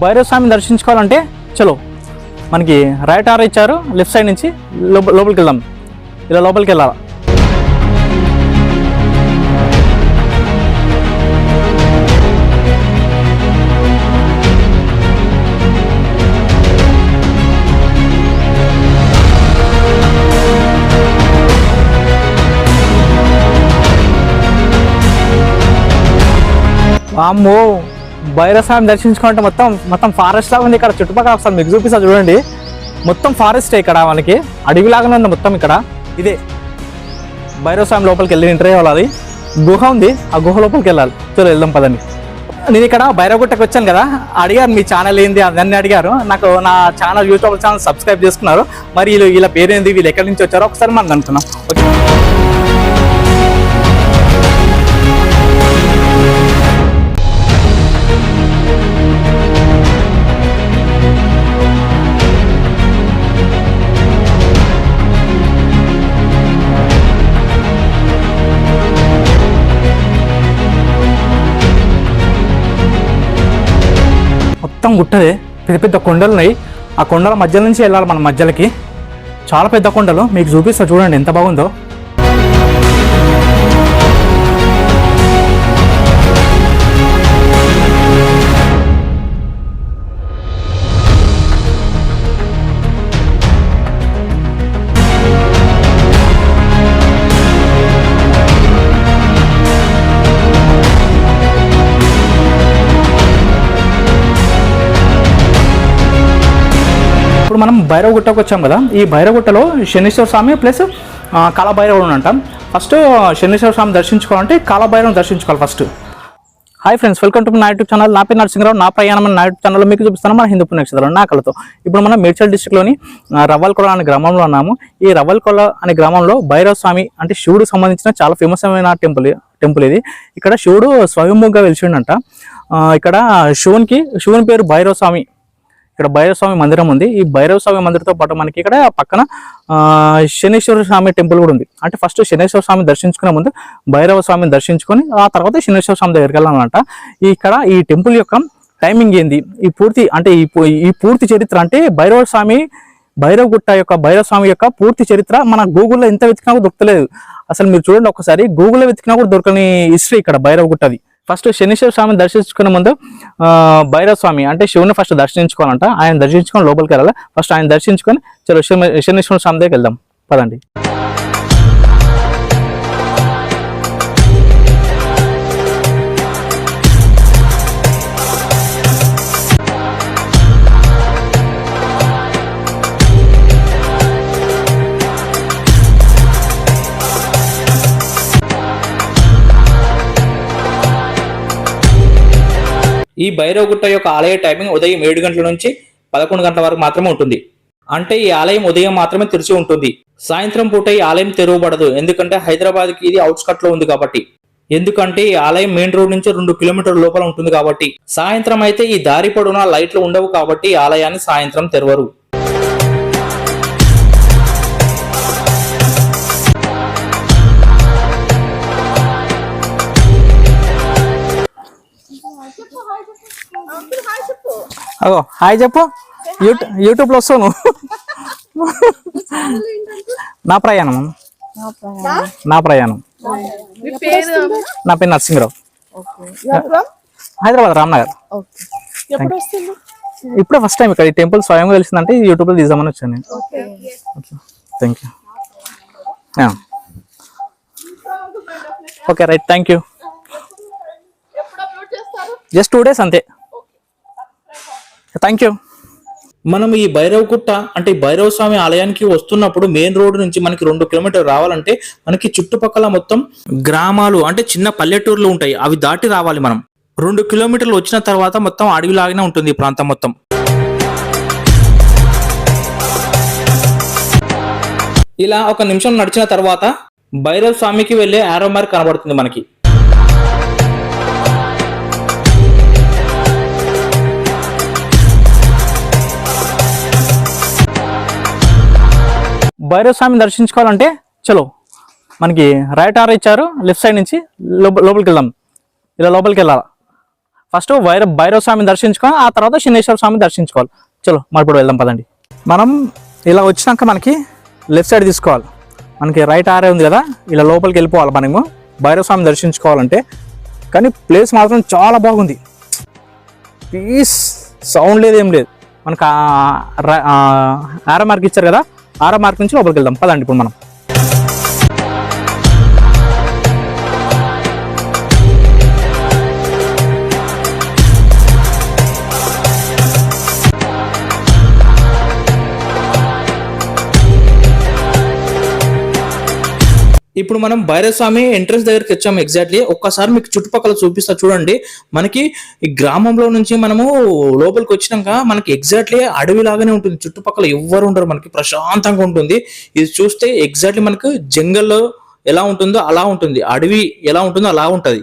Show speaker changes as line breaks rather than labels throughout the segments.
భైరవ స్వామిని దర్శించుకోవాలంటే చలో. మనకి రైట్ ఆర్ ఇచ్చారు లెఫ్ట్ సైడ్ నుంచి లోపలికి వెళ్దాం ఇలా లోపలికి వెళ్ళాలి అమ్మో భైరస్వామి దర్శించుకుంటే మొత్తం మొత్తం ఫారెస్ట్ లాగా ఉంది ఇక్కడ. చుట్టుపక్కల ఒకసారి మీకు చూపిస్తా చూడండి. మొత్తం ఫారెస్ట్ ఇక్కడ మనకి అడవిలాగానే ఉంది మొత్తం ఇక్కడ. ఇదే భైరవస్వామి లోపలికి వెళ్ళి ఎంటర్ అయ్యాలి అది. గుహ ఉంది. ఆ గుహ లోపలికి వెళ్ళాలి. చలో వెళ్దాం పదండి. నేను ఇక్కడ భైరవగుట్టకు వచ్చాను కదా. అడిగారు మీ ఛానల్ ఏంది అన్నీ అడిగారు. నాకు నా ఛానల్ యూట్యూబ్ ఛానల్ సబ్స్క్రైబ్ చేసుకున్నారు. మరి వీళ్ళు వీళ్ళ పేరేంది? వీళ్ళు ఎక్కడి నుంచి వచ్చారో ఒకసారి మనం అనుకున్నాం ఓకే మొత్తం గుట్టదే పెద్ద పెద్ద కొండలు ఉన్నాయి ఆ కొండల మధ్య నుంచి వెళ్ళాలి మన మధ్యలకి. చాలా పెద్ద కొండలు. మీకు చూపిస్తా చూడండి ఎంత బాగుందో. ఇప్పుడు మనం భైరవగుట్టకు వచ్చాం కదా. ఈ భైరవగుట్టలో శనీశ్వర స్వామి ప్లస్ కాలభైరవుడు అంటాం ఫస్ట్ శనీశ్వర స్వామి దర్శించుకోవాలంటే కాలభైరవం దర్శించుకోవాలి first. Hi friends welcome to నా యూట్యూబ్ ఛానల్ నా పేరు నరసింహరావు. నా ప్రయాణం నా యూట్యూబ్ ఛానల్లో మీకు చూపిస్తాను మన హిందూ పుణ్యక్షేత్రం నా కళతో ఇప్పుడు మనం మేడ్చల్ డిస్ట్రిక్ట్లోని రవ్వల్కొల అనే గ్రామంలో ఉన్నాము. ఈ రవ్వల్కొల అనే గ్రామంలో భైరవ స్వామి అంటే శివుడు సంబంధించిన చాలా ఫేమస్ అయిన టెంపుల్ టెంపుల్ ఇది. ఇక్కడ శివుడు స్వయంభూగా వెలిచిండంట ఇక్కడ శివునికి శివుని పేరు భైరవ స్వామి. ఇక్కడ భైరవ స్వామి మందిరం ఉంది. ఈ భైరవ స్వామి మందిరంతో పాటు మనకి ఇక్కడ పక్కన శనేశ్వర స్వామి టెంపుల్ కూడా ఉంది. అంటే ఫస్ట్ శనేశ్వర స్వామి దర్శించుకునే ముందు భైరవ స్వామిని దర్శించుకొని ఆ తర్వాత శనేశ్వర స్వామి దగ్గరికి వెళ్ళాలన్నమాట. ఇక్కడ ఈ టెంపుల్ యొక్క టైమింగ్ ఏంది? ఈ పూర్తి అంటే ఈ పూర్తి చరిత్ర అంటే భైరవ స్వామి భైరవగుట్ట యొక్క భైరవ స్వామి యొక్క పూర్తి చరిత్ర మన గూగుల్లో ఎంత వెతికినా కూడా దొరకలేదు అసలు మీరు చూడండి ఒకసారి గూగుల్లో వెతికినా కూడా దొరకని హిస్టరీ ఇక్కడ భైరవగుట్టది ఫస్ట్ శనీశ్వర స్వామిని దర్శించుకునే ముందు ఆ, భైరవ స్వామి అంటే శివుని ఫస్ట్ దర్శించుకోవాలంట. ఆయన దర్శించుకొని లోపలికి వెళ్ళాలి? ఫస్ట్ ఆయన దర్శించుకొని చలో శని- శనీశ్వర స్వామి దగ్గరికి వెళ్దాం. పదండి. ఈ భైరవగుట్ట యొక్క ఆలయ టైమింగ్ ఉదయం ఏడు గంటల నుంచి పదకొండు గంటల వరకు మాత్రమే ఉంటుంది. అంటే ఈ ఆలయం ఉదయం మాత్రమే తెరిచి ఉంటుంది. సాయంత్రం పూట ఈ ఆలయం తెరవబడదు. ఎందుకంటే హైదరాబాద్కి ఇది అవుట్స్కట్లో ఉంది కాబట్టి. ఎందుకంటే ఈ ఆలయం మెయిన్ రోడ్ నుంచి రెండు కిలోమీటర్ల లోపల ఉంటుంది కాబట్టి. సాయంత్రం అయితే ఈ దారి పొడవునా లైట్లు ఉండవు కాబట్టి ఈ ఆలయాన్ని సాయంత్రం తెరవరు. అగో హాయ్ చెప్పు. యూట్యూబ్ యూట్యూబ్లో వస్తావు నా ప్రయాణం నా ప్రయాణం. నా పేరు నరసింహరావు. హైదరాబాద్ రామ్నగర్. ఇప్పుడే ఫస్ట్ టైం ఇక్కడ ఈ టెంపుల్ స్వయంగా తెలిసిందంటే యూట్యూబ్లో తీసామని వచ్చాను నేను. Thank you okay right thank you just two days అంతే. థ్యాంక్ యూ మనం ఈ భైరవగుట్ట అంటే భైరవ స్వామి ఆలయానికి వస్తున్నప్పుడు మెయిన్ రోడ్ నుంచి మనకి రెండు కిలోమీటర్ రావాలంటే మనకి చుట్టుపక్కల మొత్తం గ్రామాలు అంటే చిన్న పల్లెటూర్లు ఉంటాయి. అవి దాటి రావాలి మనం. రెండు కిలోమీటర్లు వచ్చిన తర్వాత మొత్తం అడవిలాగానే ఉంటుంది ఈ ప్రాంతం మొత్తం. ఇలా ఒక నిమిషం నడిచిన తర్వాత భైరవ స్వామికి వెళ్ళే ఆరో మార్క్ కనబడుతుంది మనకి. భైరవ స్వామిని దర్శించుకోవాలంటే చలో. మనకి రైట్ ఆర్ ఇచ్చారు లెఫ్ట్ సైడ్ నుంచి లోపలికి వెళ్దాం ఇలా లోపలికి వెళ్ళాలి ఫస్ట్ వైర భైరవ స్వామిని దర్శించుకొని ఆ తర్వాత శనేశ్వర స్వామిని దర్శించుకోవాలి. చలో మరి ఇప్పుడు వెళ్దాం పదండి. మనం ఇలా వచ్చినాక మనకి లెఫ్ట్ సైడ్ తీసుకోవాలి. మనకి రైట్ ఆరే ఉంది కదా ఇలా లోపలికి వెళ్ళిపోవాలి మనము. భైరవ స్వామిని దర్శించుకోవాలంటే. కానీ ప్లేస్ మాత్రం చాలా బాగుంది. పీస్ సౌండ్ లేదు ఏం లేదు. మనకు ఆర మార్క్ ఇచ్చారు కదా ఆరో మార్క్ నుంచి లోపలికి వెళ్దాం. పదండి ఇప్పుడు మనం. ఇప్పుడు మనం భైరస్వామి ఎంట్రన్స్ దగ్గరికి వచ్చాము ఎగ్జాక్ట్లీ ఒక్కసారి మీకు చుట్టుపక్కల చూపిస్తా చూడండి. మనకి ఈ గ్రామంలో నుంచి మనము లోపలికి వచ్చినాక మనకి ఎగ్జాక్ట్లీ అడవి లాగానే ఉంటుంది. చుట్టుపక్కల ఎవ్వరు ఉండరు మనకి. ప్రశాంతంగా ఉంటుంది. ఇది చూస్తే ఎగ్జాక్ట్లీ మనకు జంగల్లో ఎలా ఉంటుందో అలా ఉంటుంది. అడవి ఎలా ఉంటుందో అలా ఉంటుంది.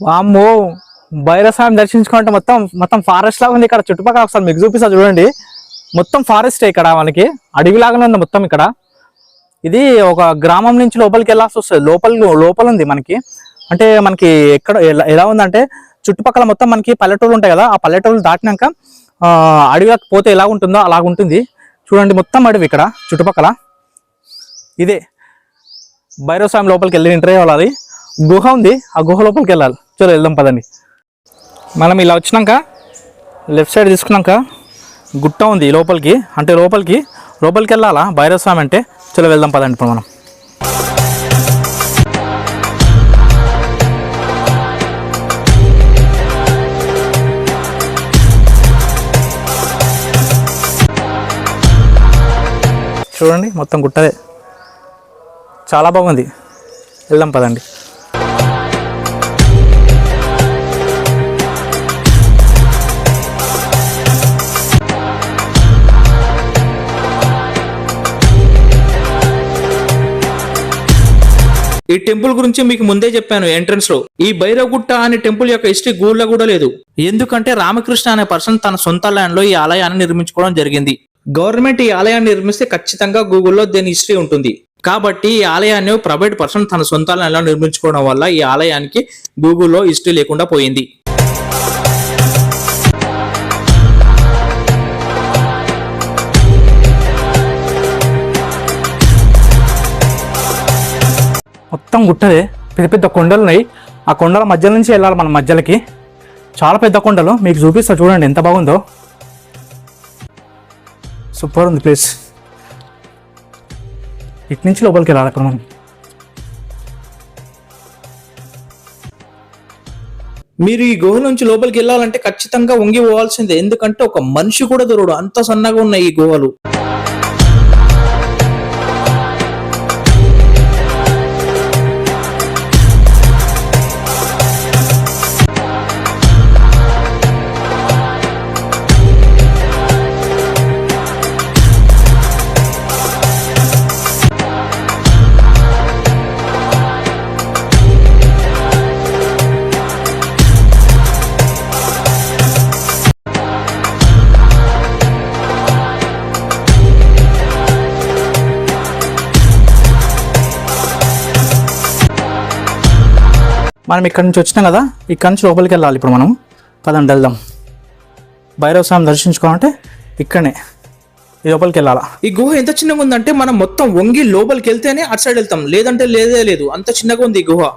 వామ్మో! భైరస్వామి దర్శించుకుంటే మొత్తం మొత్తం ఫారెస్ట్ లాగా ఉంది ఇక్కడ. చుట్టుపక్కల ఒకసారి మీకు చూపిస్తా చూడండి. మొత్తం ఫారెస్ట్ ఇక్కడ మనకి. అడవిలాగానే ఉంది మొత్తం ఇక్కడ. ఇది ఒక గ్రామం నుంచి లోపలికి వెళ్ళాల్సి వస్తుంది. లోపల లోపల ఉంది మనకి. అంటే మనకి ఎక్కడ ఎలా- ఎలా ఉందంటే చుట్టుపక్కల మొత్తం మనకి పల్లెటూరు ఉంటాయి కదా. ఆ పల్లెటూరు దాటినాక అడవిలోకి పోతే ఎలా ఉంటుందో అలాగ ఉంటుంది. చూడండి మొత్తం అడవి ఇక్కడ చుట్టుపక్కల. ఇదే. భైరవ స్వామి లోపలికి వెళ్ళి ఎంటర్ అవ్వాలి గుహ ఉంది. ఆ గుహ లోపలికి వెళ్ళాలి. చలో వెళ్దాం పదండి. మనం ఇలా వచ్చినాక లెఫ్ట్ సైడ్ తీసుకున్నాక గుట్ట ఉంది లోపలికి. అంటే లోపలికి లోపలికి వెళ్ళాలా? భైరవస్వామి అంటే చలో వెళ్దాం పదండి ఇప్పుడు మనం. చూడండి మొత్తం గుట్టదే. చాలా బాగుంది. వెళ్దాం పదండి. ఈ టెంపుల్ గురించి మీకు ముందే చెప్పాను ఎంట్రన్స్లో. ఈ భైరవగుట్ట అనే టెంపుల్ యొక్క హిస్టరీ గూగుల్లో కూడా లేదు. ఎందుకంటే రామకృష్ణ అనే పర్సన్ తన సొంత ల్యాండ్లో ఈ ఆలయాన్ని నిర్మించుకోవడం జరిగింది. గవర్నమెంట్ ఈ ఆలయాన్ని నిర్మిస్తే ఖచ్చితంగా గూగుల్లో దీని హిస్టరీ ఉంటుంది. కాబట్టి ఈ ఆలయాన్ని ప్రైవేట్ పర్సన్ తన సొంత ల్యాండ్లో నిర్మించుకోవడం వల్ల ఈ ఆలయానికి గూగుల్లో హిస్టరీ లేకుండా పోయింది. మొత్తం గుట్టదే పెద్ద పెద్ద కొండలు ఉన్నాయి ఆ కొండల మధ్య నుంచి వెళ్ళాలి మన మధ్యలకి. చాలా పెద్ద కొండలు మీకు చూపిస్తా చూడండి ఎంత బాగుందో. సూపర్ ఉంది ప్లేస్. ఇటు నుంచి లోపలికి వెళ్ళాలి అక్కడ మనం. మీరు ఈ గుహ నుంచి లోపలికి వెళ్ళాలంటే ఖచ్చితంగా వంగి పోవాల్సిందే. ఎందుకంటే ఒక మనిషి కూడా దొరకడు. అంత సన్నగా ఉన్నాయి ఈ గుహలు. మనం ఇక్కడ నుంచి వచ్చినాం కదా ఇక్కడ నుంచి లోపలికి వెళ్ళాలి ఇప్పుడు మనం. పదండి వెళ్దాం. భైరవ స్వామి దర్శించుకోవాలంటే ఇక్కడనే ఈ లోపలికి వెళ్ళాలా ఈ గుహ ఎంత చిన్నగా ఉందంటే మనం మొత్తం వంగి లోపలికి వెళ్తేనే అటు సైడ్ వెళ్తాం. లేదంటే లేదే లేదు. అంత చిన్నగా ఉంది ఈ గుహ.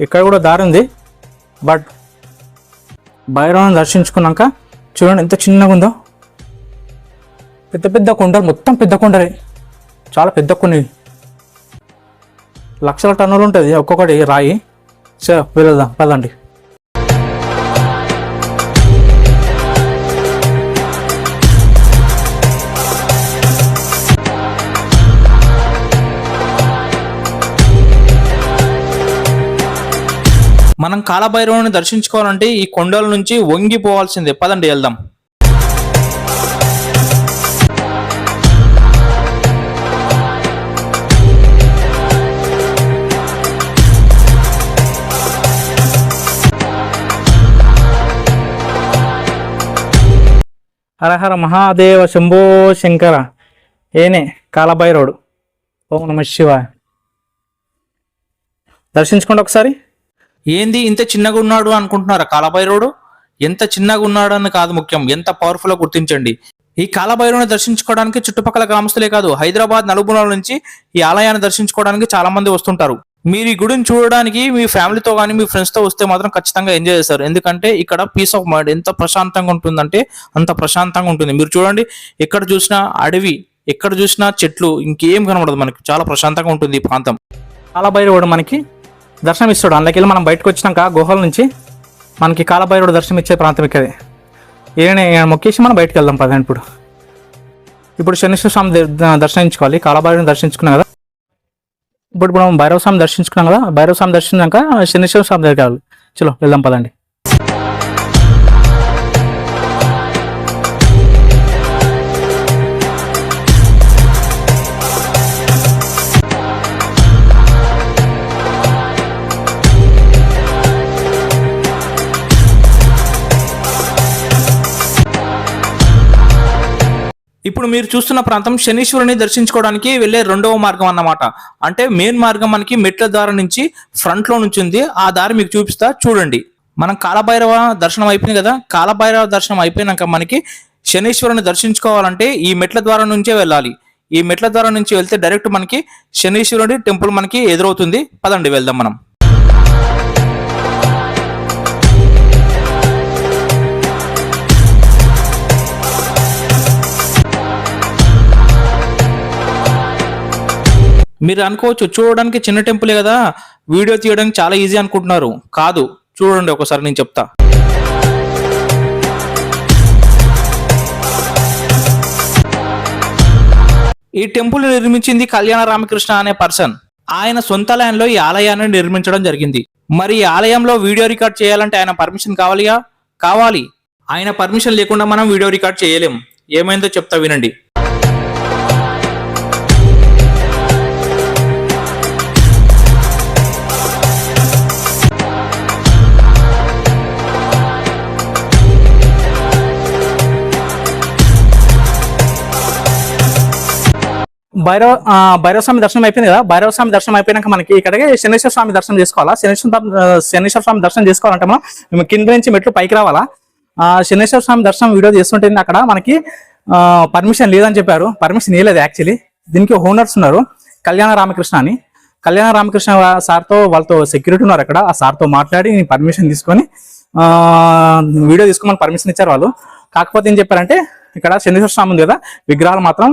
ఇక్కడ కూడా దారి ఉంది. బట్ భైరవాన్ని దర్శించుకున్నాక చూడండి ఎంత చిన్నగా ఉందో. పెద్ద పెద్ద కొండలు మొత్తం పెద్ద కొండలే. చాలా పెద్ద కొన్ని. లక్షల టన్నులు ఉంటుంది ఒక్కొక్కటి రాయి. సో వెళ్దాం పదండి. మనం కాలభైరవుని దర్శించుకోవాలంటే ఈ కొండల నుంచి వంగిపోవాల్సిందే పదండి వెళ్దాం. హరహర మహాదేవ శంభో శంకర. ఏనే కాలభైరవుడు. ఓం నమ శివాయ. దర్శించుకోండి ఒకసారి.
ఏంది ఇంత చిన్నగా ఉన్నాడు అనుకుంటున్నారా కాలభైరవుడు? ఎంత చిన్నగా ఉన్నాడు అని కాదు ముఖ్యం ఎంత పవర్ఫుల్ గుర్తించండి. ఈ కాలభైరవుని దర్శించుకోవడానికి చుట్టుపక్కల గ్రామస్తులే కాదు హైదరాబాద్ నలుగురాల నుంచి ఈ ఆలయాన్ని దర్శించుకోవడానికి చాలా మంది వస్తుంటారు. మీరు ఈ గుడిని చూడడానికి మీ ఫ్యామిలీతో కానీ మీ ఫ్రెండ్స్తో వస్తే మాత్రం ఖచ్చితంగా ఎంజాయ్ చేస్తారు. ఎందుకంటే ఇక్కడ పీస్ ఆఫ్ మైండ్ ఎంత ప్రశాంతంగా ఉంటుందంటే అంత ప్రశాంతంగా ఉంటుంది. మీరు చూడండి ఎక్కడ చూసినా అడవి ఎక్కడ చూసినా చెట్లు ఇంకేం కనబడదు మనకి. చాలా ప్రశాంతంగా ఉంటుంది ఈ ప్రాంతం.
కాలభైరవుడు మనకి దర్శనం ఇస్తాడు అందులోకి మనం బయటకు వచ్చినాక గుహల నుంచి మనకి కాలభైరవుడు దర్శనం ఇచ్చే ప్రాంతం ఇక్కడే. ఈయన మొక్కేసి మనం బయటకు వెళ్దాం పదండి ఇప్పుడు. ఇప్పుడు శనిశ్వర స్వామి దర్శించుకోవాలి కాలభైరవుని దర్శించుకున్నాం కదా. ఇప్పుడు మనం భైరవ స్వామి దర్శించుకున్నాం కదా భైరవ స్వామి దర్శించాక శనీశ్వర స్వామి దగ్గర చలో వెళ్దాం పదండి.
ఇప్పుడు మీరు చూస్తున్న ప్రాంతం శనీశ్వరుని దర్శించుకోవడానికి వెళ్ళే రెండవ మార్గం అన్నమాట. అంటే మెయిన్ మార్గం మనకి మెట్ల దారి నుంచి ఫ్రంట్లో నుంచి ఉంది. ఆ దారి మీకు చూపిస్తా చూడండి. మనం కాలభైరవ దర్శనం అయిపోయింది కదా? కాలభైరవ దర్శనం అయిపోయినాక మనకి శనీశ్వరుని దర్శించుకోవాలంటే ఈ మెట్ల ద్వారా నుంచే వెళ్ళాలి. ఈ మెట్ల ద్వారా నుంచి వెళ్తే డైరెక్ట్ మనకి శనీశ్వరుడి టెంపుల్ మనకి ఎదురవుతుంది. పదండి వెళ్దాం మనం. మీరు అనుకోవచ్చు చూడడానికి చిన్న టెంపులే కదా వీడియో తీయడానికి చాలా ఈజీ అనుకుంటున్నారు. కాదు చూడండి ఒకసారి నేను చెప్తా. ఈ టెంపుల్ నిర్మించింది కళ్యాణ రామకృష్ణ అనే పర్సన్. ఆయన సొంత ల్యాండ్లో ఈ ఆలయాన్ని నిర్మించడం జరిగింది. మరి ఈ ఆలయంలో వీడియో రికార్డ్ చేయాలంటే ఆయన పర్మిషన్ కావాలిగా? కావాలి. ఆయన పర్మిషన్ లేకుండా మనం వీడియో రికార్డ్ చేయలేం. ఏమైందో చెప్తా వినండి.
భైరవ భైరవ స్వామి దర్శనం అయిపోయింది కదా? భైరవ స్వామి దర్శనం అయిపోయినాక మనకి ఇక్కడికి శనేశ్వర స్వామి దర్శనం చేసుకోవాలా? శనేశ్వర స్వామి- శనేశ్వర స్వామి దర్శనం చేసుకోవాలంటే మనం కింద నుంచి మెట్లు పైకి రావాలా? శనేశ్వర స్వామి దర్శనం వీడియో చేస్తుంటే అక్కడ మనకి పర్మిషన్ లేదని చెప్పారు. పర్మిషన్ ఇవ్వలేదు యాక్చువల్లీ. దీనికి ఓనర్స్ ఉన్నారు. కళ్యాణ రామకృష్ణ అని. కళ్యాణ రామకృష్ణ సార్తో వాళ్ళతో సెక్యూరిటీ ఉన్నారు అక్కడ. ఆ సార్తో మాట్లాడి పర్మిషన్ తీసుకొని వీడియో తీసుకోమని పర్మిషన్ ఇచ్చారు వాళ్ళు. కాకపోతే ఏం చెప్పారంటే ఇక్కడ శనిశ్వర స్వామి ఉంది కదా విగ్రహాలు మాత్రం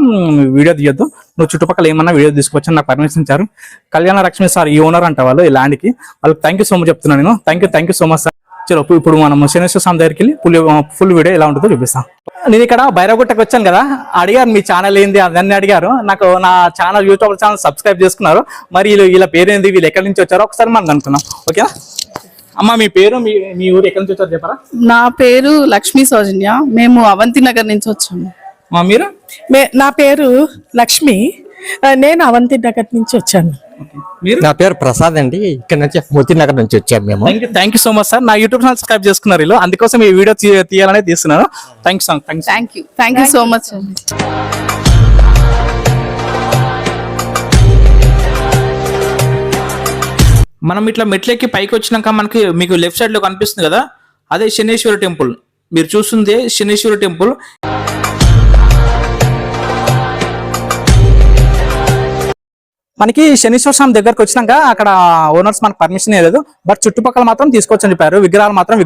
వీడియో తీయొద్దు. నువ్వు చుట్టుపక్కల ఏమన్నా వీడియో తీసుకోవచ్చు నాకు పర్మిషన్ ఇచ్చారు. కళ్యాణ లక్ష్మి సార్ ఈ ఓనర్ అంట వాళ్ళు ఈ ల్యాండ్కి వాళ్ళకి థ్యాంక్ యూ సో మచ్ చెప్తున్నాను నేను. Thank you thank you so much sir చలో ఇప్పుడు- మనం శనేశ్వర స్వామి దగ్గరికి వెళ్ళి ఫుల్ ఫుల్ వీడియో ఎలా ఉంటుందో చూపిస్తాం. నేను ఇక్కడ బైరగుట్టకు వచ్చాను కదా అడిగారు మీ ఛానల్ ఏంది అవన్నీ అడిగారు. నాకు నా ఛానల్ యూట్యూబ్ ఛానల్ సబ్స్క్రైబ్ చేసుకున్నారు. మరి వీళ్ళు వీళ్ళ పేరు ఏంది వీళ్ళు ఎక్కడి నుంచి వచ్చారో ఒకసారి మనం అనుకున్నాం ఓకేనా అమ్మ మీ పేరు? మీ మీ ఊరు ఎక్కడి నుంచి వచ్చారు చెప్పరా?
నా పేరు లక్ష్మీ సౌజన్య. మేము అవంతి నగర్ నుంచి వచ్చాము.
మా మీరు?
మే- నా పేరు లక్ష్మి. ఆ, నేను అవంతి నగర్ నుంచి వచ్చాను.
మీరు?
నా పేరు ప్రసాద్ అండి. ఇక్కడ నుంచి మోతీనగర్ నుంచి వచ్చాము మేము.
Thank you thank you so much sir నా యూట్యూబ్ ఛానల్ సబ్స్క్రైబ్ చేసుకున్నారు వీళ్ళు. అందుకోసం ఈ వీడియో తీయాలనే తీస్తున్నాను. Thank you you
thank you thank you so much అండి
మనం ఇట్లా మెట్లెక్కి పైకి వచ్చినాక మనకి మీకు లెఫ్ట్ సైడ్లో కనిపిస్తుంది కదా అదే శనేశ్వర టెంపుల్. మీరు చూస్తుంది శనేశ్వర టెంపుల్.
మనకి శనీశ్వర స్వామి దగ్గరకు వచ్చినాక అక్కడ ఓనర్స్ మనకు పర్మిషన్ లేదు. బట్ చుట్టుపక్కల మాత్రం తీసుకోవచ్చని చెప్పారు. విగ్రహాలు మాత్రం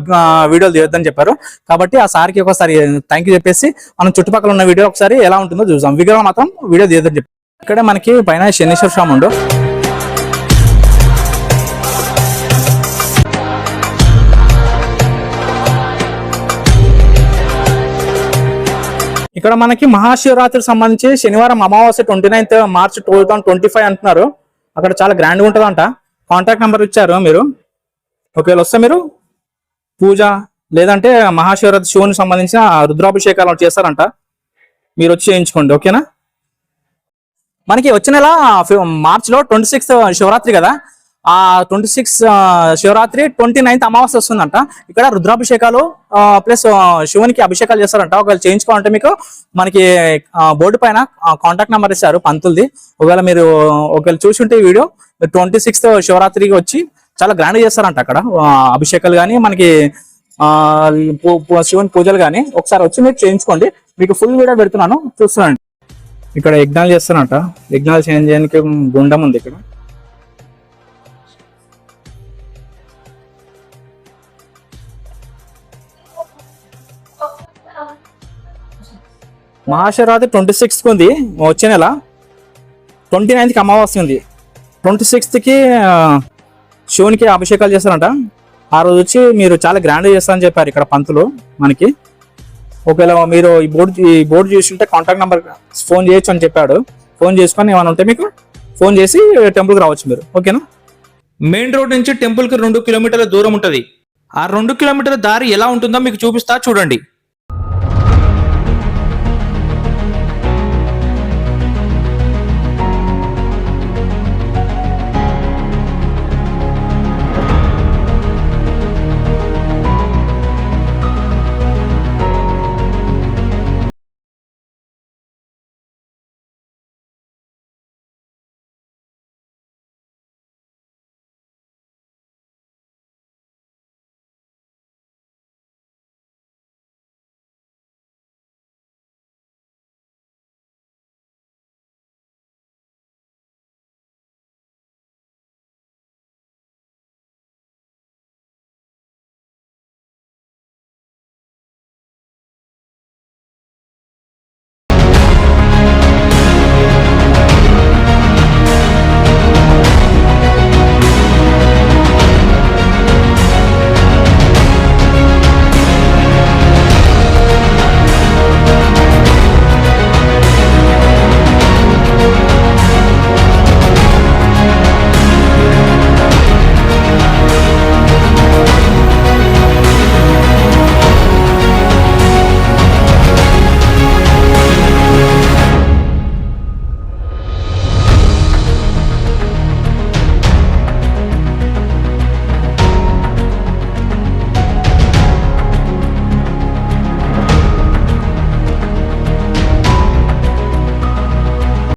వీడియోలు తీయొద్దని చెప్పారు. కాబట్టి ఆ సార్కి ఒకసారి థ్యాంక్ యూ చెప్పేసి మనం చుట్టుపక్కల ఉన్న వీడియో ఒకసారి ఎలా ఉంటుందో చూసాం విగ్రహాలు మాత్రం వీడియో తీయొద్దని చెప్పారు. ఇక్కడ మనకి పైన శనీశ్వర స్వామి ఉండు. ఇక్కడ మనకి మహాశివరాత్రికి సంబంధించి శనివారం అమావాస్య twenty ninth March two thousand twenty five అంటున్నారు. అక్కడ చాలా గ్రాండ్గా ఉంటుందంట. కాంటాక్ట్ నెంబర్ ఇచ్చారు మీరు. ఒకవేళ వస్తే మీరు పూజ లేదంటే మహాశివరాత్రి శివునికి సంబంధించిన రుద్రాభిషేకాలు చేస్తారంట. మీరు వచ్చి చేయించుకోండి ఓకేనా? మనకి వచ్చిన నెల మార్చిలో ట్వంటీ సిక్స్త్ శివరాత్రి కదా. ఆ twenty six Shivaratri twenty ninth అమావాస్య వస్తుందంట. ఇక్కడ రుద్రాభిషేకాలు ప్లస్ శివునికి అభిషేకాలు చేస్తారంట. ఒకవేళ చేయించుకోవాలంటే మీకు మనకి బోర్డు పైన కాంటాక్ట్ నెంబర్ ఇస్తారు పంతులది. ఒకవేళ మీరు ఒకవేళ చూసుంటే ఈ వీడియో ట్వంటీ సిక్స్త్ శివరాత్రికి వచ్చి చాలా గ్రాండ్ చేస్తారంట అక్కడ. అభిషేకాలు కానీ మనకి శివుని పూజలు కానీ ఒకసారి వచ్చి మీరు చేయించుకోండి. మీకు ఫుల్ వీడియో పెడుతున్నాను. చూస్తున్నాను ఇక్కడ యజ్ఞాలు చేస్తారంట. యజ్ఞాలు చేంజ్ చేయడానికి గుండం ఉంది ఇక్కడ. మహాశివరాత్రి ట్వంటీ సిక్స్త్కి ఉంది వచ్చే నెల. ట్వంటీ నైన్త్కి అమావాస్య ఉంది. ట్వంటీ సిక్స్త్కి శివునికి అభిషేకాలు చేస్తారంట. ఆ రోజు వచ్చి మీరు చాలా గ్రాండ్గా చేస్తారని చెప్పారు ఇక్కడ పంతులు మనకి. ఒకవేళ మీరు ఈ బోర్డు ఈ బోర్డు చూస్తుంటే కాంటాక్ట్ నెంబర్ ఫోన్ చేయొచ్చు అని చెప్పాడు. ఫోన్ చేసుకొని ఏమైనా ఉంటే మీకు ఫోన్ చేసి టెంపుల్కి రావచ్చు మీరు. ఓకేనా?
మెయిన్ రోడ్ నుంచి టెంపుల్కి రెండు కిలోమీటర్ల దూరం ఉంటుంది. ఆ రెండు కిలోమీటర్ల దారి ఎలా ఉంటుందో మీకు చూపిస్తా చూడండి.